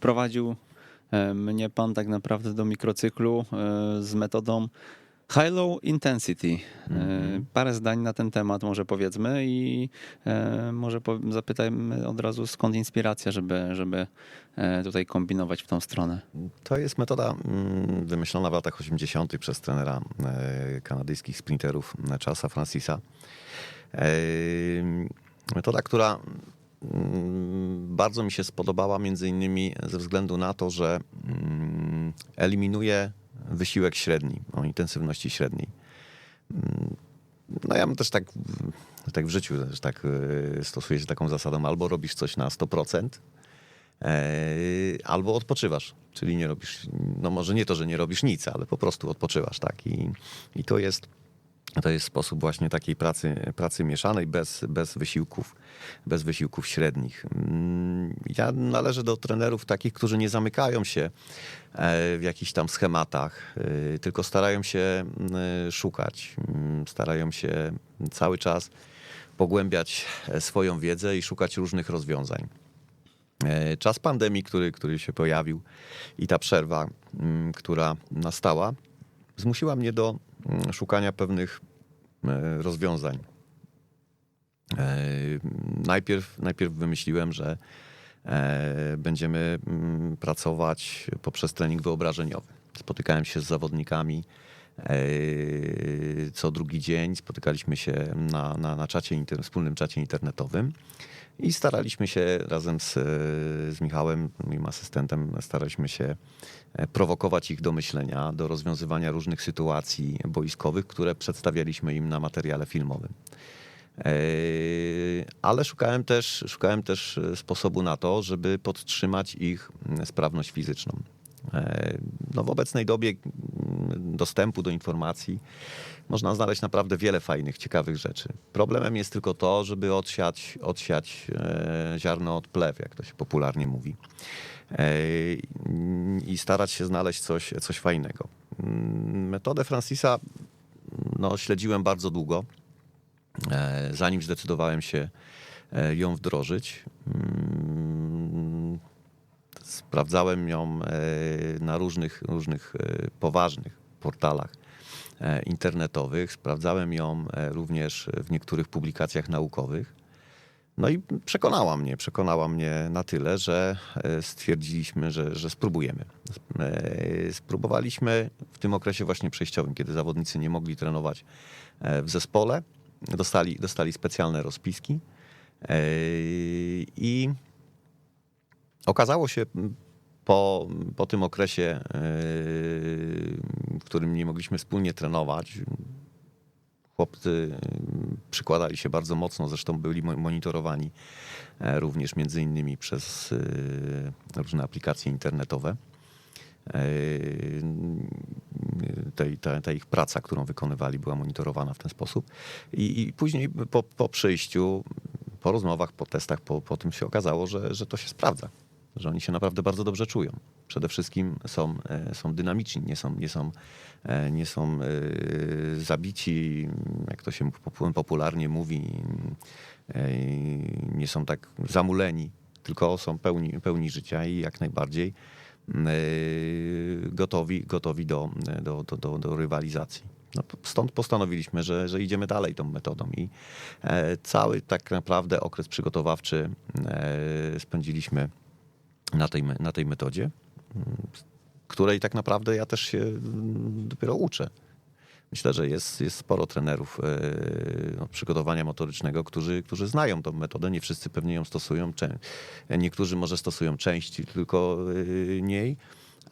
wprowadził e, mnie pan tak naprawdę do mikrocyklu e, z metodą High Low Intensity. E, Parę zdań na ten temat może powiedzmy i może zapytajmy od razu skąd inspiracja, żeby, żeby tutaj kombinować w tą stronę. To jest metoda mm, wymyślona w latach 80. przez trenera kanadyjskich sprinterów Charlesa Francisa. Metoda, która mm, bardzo mi się spodobała między innymi ze względu na to, że mm, eliminuje wysiłek średni, o intensywności średniej. Mm, No ja też tak, tak w życiu też tak e, stosuję się taką zasadą, albo robisz coś na 100%, E, albo odpoczywasz, czyli nie robisz, no może nie to, że nie robisz nic, ale po prostu odpoczywasz, tak. I, i to jest. To jest sposób właśnie takiej pracy, pracy mieszanej, bez, bez wysiłków, bez wysiłków średnich. Mm, Ja należę do trenerów takich, którzy nie zamykają się e, w jakichś tam schematach, e, tylko starają się mm, szukać, mm, starają się cały czas pogłębiać e, swoją wiedzę i szukać różnych rozwiązań. E, Czas pandemii, który, który się pojawił i ta przerwa, mm, która nastała, zmusiła mnie do szukania pewnych e, rozwiązań. E, Najpierw, najpierw wymyśliłem, że e, będziemy mm, pracować poprzez trening wyobrażeniowy. Spotykałem się z zawodnikami co drugi dzień, spotykaliśmy się na, na, na czacie, wspólnym czacie internetowym. I staraliśmy się razem z, z Michałem, moim asystentem, staraliśmy się e, prowokować ich do myślenia, do rozwiązywania różnych sytuacji boiskowych, które przedstawialiśmy im na materiale filmowym. E, Ale szukałem też, szukałem też e, sposobu na to, żeby podtrzymać ich mm, sprawność fizyczną. No w obecnej dobie dostępu do informacji można znaleźć naprawdę wiele fajnych, ciekawych rzeczy. Problemem jest tylko to, żeby odsiać, odsiać e, ziarno od plew, jak to się popularnie mówi. E, I starać się znaleźć coś, coś fajnego. Mm, Metodę Francisa no, śledziłem bardzo długo, e, zanim zdecydowałem się ją wdrożyć. Mm, Sprawdzałem ją na różnych, różnych poważnych portalach e, internetowych. Sprawdzałem ją e, również w niektórych publikacjach naukowych. No i przekonała mnie, przekonała mnie na tyle, że e, stwierdziliśmy, że, że spróbujemy. Spróbowaliśmy w tym okresie właśnie przejściowym, kiedy zawodnicy nie mogli trenować w zespole. Dostali, dostali specjalne rozpiski i okazało się po, po tym okresie, e, w którym nie mogliśmy wspólnie trenować, chłopcy przykładali się bardzo mocno, zresztą byli mo- monitorowani e, również między innymi przez e, różne aplikacje internetowe. E, Ta, ta ich praca, którą wykonywali, była monitorowana w ten sposób. I, i później po, po przyjściu, po rozmowach, po testach, po, po tym się okazało, że, że to się sprawdza. Że oni się naprawdę bardzo dobrze czują. Przede wszystkim są, e, są dynamiczni, nie są, nie są, e, nie są e, zabici, jak to się popu- popularnie mówi, nie są tak zamuleni, tylko są pełni, pełni życia i jak najbardziej gotowi, gotowi do, do, do, do, do rywalizacji. No, stąd postanowiliśmy, że, że idziemy dalej tą metodą i cały tak naprawdę okres przygotowawczy spędziliśmy na tej, na tej metodzie, której tak naprawdę ja też się mm, dopiero uczę. Myślę, że jest, jest sporo trenerów e, no, przygotowania motorycznego, którzy, którzy znają tą metodę. Nie wszyscy pewnie ją stosują. Niektórzy może stosują część tylko e, niej,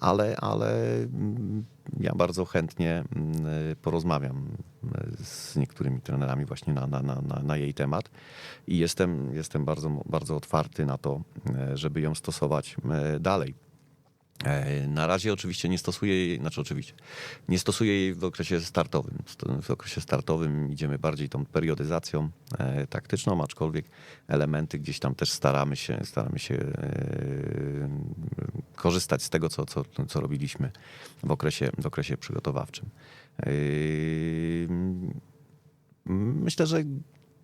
ale, ale mm, ja bardzo chętnie mm, porozmawiam e, z niektórymi trenerami właśnie na, na, na, na- jej temat i jestem, jestem bardzo, bardzo otwarty na to, żeby ją stosować dalej. E, Na razie oczywiście nie stosuję jej, znaczy oczywiście, nie stosuję jej w okresie startowym. W okresie startowym idziemy bardziej tą periodyzacją e, taktyczną, aczkolwiek elementy gdzieś tam też staramy się, staramy się e, korzystać z tego, co, co, co robiliśmy w okresie, w okresie przygotowawczym. Myślę, że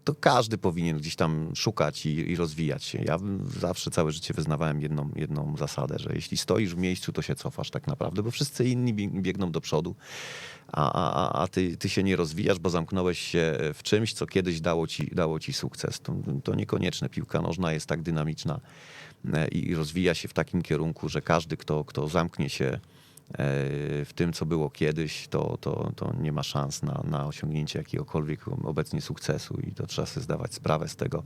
to każdy powinien gdzieś tam szukać i, i rozwijać się. Ja zawsze całe życie wyznawałem jedną, jedną zasadę, że jeśli stoisz w miejscu, to się cofasz tak naprawdę, bo wszyscy inni bieg- biegną do przodu, a, a, a- ty, ty się nie rozwijasz, bo zamknąłeś się w czymś, co kiedyś dało ci, dało ci sukces. To, to niekonieczne. Piłka nożna jest tak dynamiczna e, i rozwija się w takim kierunku, że każdy, kto, kto zamknie się w tym, co było kiedyś, to, to, to nie ma szans na, na osiągnięcie jakiegokolwiek obecnie sukcesu i to trzeba sobie zdawać sprawę z tego.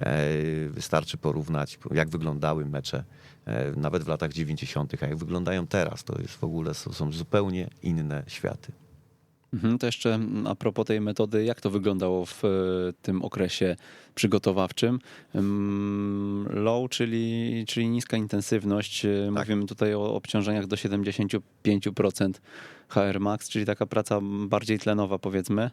E, Wystarczy porównać, jak wyglądały mecze e, nawet w latach 90., a jak wyglądają teraz. To jest w ogóle są, są zupełnie inne światy. Mhm, to jeszcze a propos tej metody, jak to wyglądało w e, tym okresie przygotowawczym? Ym, Low, czyli, czyli niska intensywność. e, Mówimy tutaj o obciążeniach do 75% HR max, czyli taka praca bardziej tlenowa powiedzmy.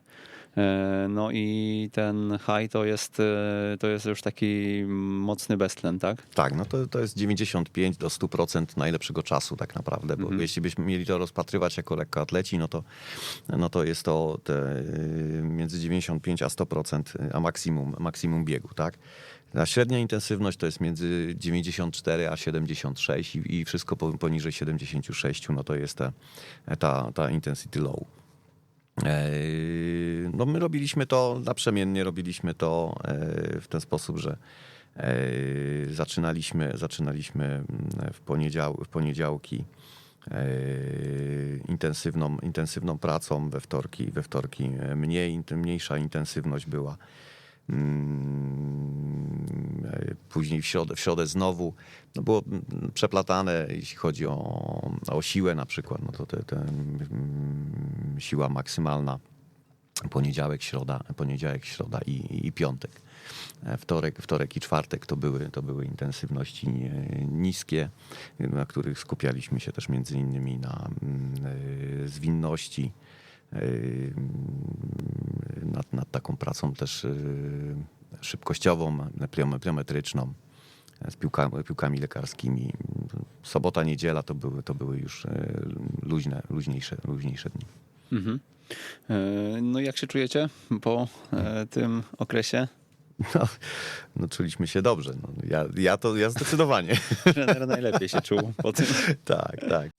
E, No i ten high to jest, e, to jest już taki mocny beztlen, tak? Tak, no to, to jest 95 do 100% najlepszego czasu tak naprawdę, bo Mhm. jeśli byśmy mieli to rozpatrywać jako lekkoatleci, no to, no to jest to te, y, między 95 a 100%, a maksimum, maksimum biegu, tak? A średnia intensywność to jest między 94 a 76 i, i wszystko po- poniżej 76, no to jest ta, ta, ta intensity low. Eee, No my robiliśmy to naprzemiennie, robiliśmy to e, w ten sposób, że e, zaczynaliśmy, zaczynaliśmy mm, w, poniedział, w poniedziałki e, intensywną, intensywną pracą, we wtorki, we wtorki e, mniej, mniejsza intensywność była. Mm, Później w środę, w środę znowu. No było przeplatane, jeśli chodzi o, o siłę na przykład, no to te, te, mm, siła maksymalna. Poniedziałek, środa, poniedziałek, środa i, i piątek. E, Wtorek, wtorek i czwartek to były, to były intensywności e, niskie, na których skupialiśmy się też między innymi na mm, e, zwinności, nad, nad taką pracą też e, szybkościową, pliometryczną, e, z piłkami, piłkami lekarskimi. Sobota, niedziela to były, to były już e, luźne, luźniejsze, luźniejsze dni. Mhm. E, No jak się czujecie po tym okresie? No, no czuliśmy się dobrze. No, ja, ja to ja zdecydowanie. Trener najlepiej się czuł po tym. tak, tak.